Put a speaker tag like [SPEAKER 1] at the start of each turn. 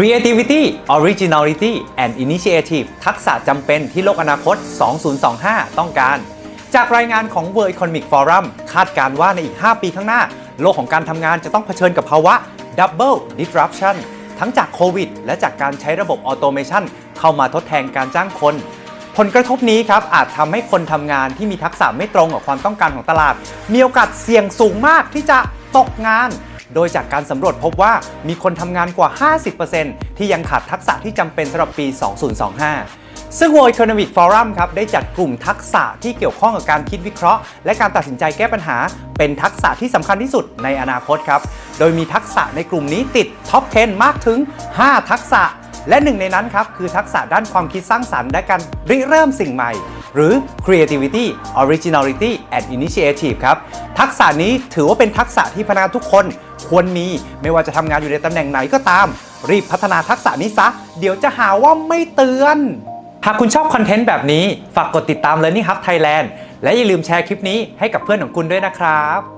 [SPEAKER 1] Creativity Originality and Initiative ทักษะจำเป็นที่โลกอนาคต 2025 ต้องการ จากรายงานของ World Economic Forum คาดการณ์ว่าในอีก 5 ปีข้างหน้า โลกของการทำงานจะต้องเผชิญกับภาวะ Double Disruption ทั้งจากโควิด และจากการใช้ระบบ Automation เข้ามาทดแทนการจ้างคน ผลกระทบนี้ครับอาจทำให้คนทำงานที่มีทักษะไม่ตรงกับความต้องการของตลาด มีโอกาสเสี่ยงสูงมากที่จะตกงาน โดยจากการสำรวจพบว่ามีคนทำงานกว่า 50%ที่ยังขาดทักษะที่จำเป็นสำหรับปี 2025ซึ่ง World Economic Forum ครับได้จัดกลุ่มทักษะที่เกี่ยวข้องกับการคิดวิเคราะห์ และการตัดสินใจแก้ปัญหา เป็นทักษะที่สำคัญที่สุดในอนาคตครับ โดยมีทักษะในกลุ่มนี้ติดท็อป 10 มากถึง 5 ทักษะ และหนึ่งในนั้นครับคือทักษะด้านความคิดสร้างสรรค์และการริเริ่มสิ่งใหม่ หรือ creativity originality and initiative ครับ ทักษะนี้ถือว่าเป็นทักษะที่พนักงานทุกคนควรมีไม่ว่าจะทำงานอยู่ในตำแหน่งไหนก็ตาม รีบพัฒนาทักษะนี้ซะ เดี๋ยวจะหาว่าไม่เตือน หากคุณชอบคอนเทนต์แบบนี้ ฝากกดติดตาม Learning Hub Thailand และอย่าลืมแชร์คลิปนี้ให้กับเพื่อนของคุณด้วยนะครับ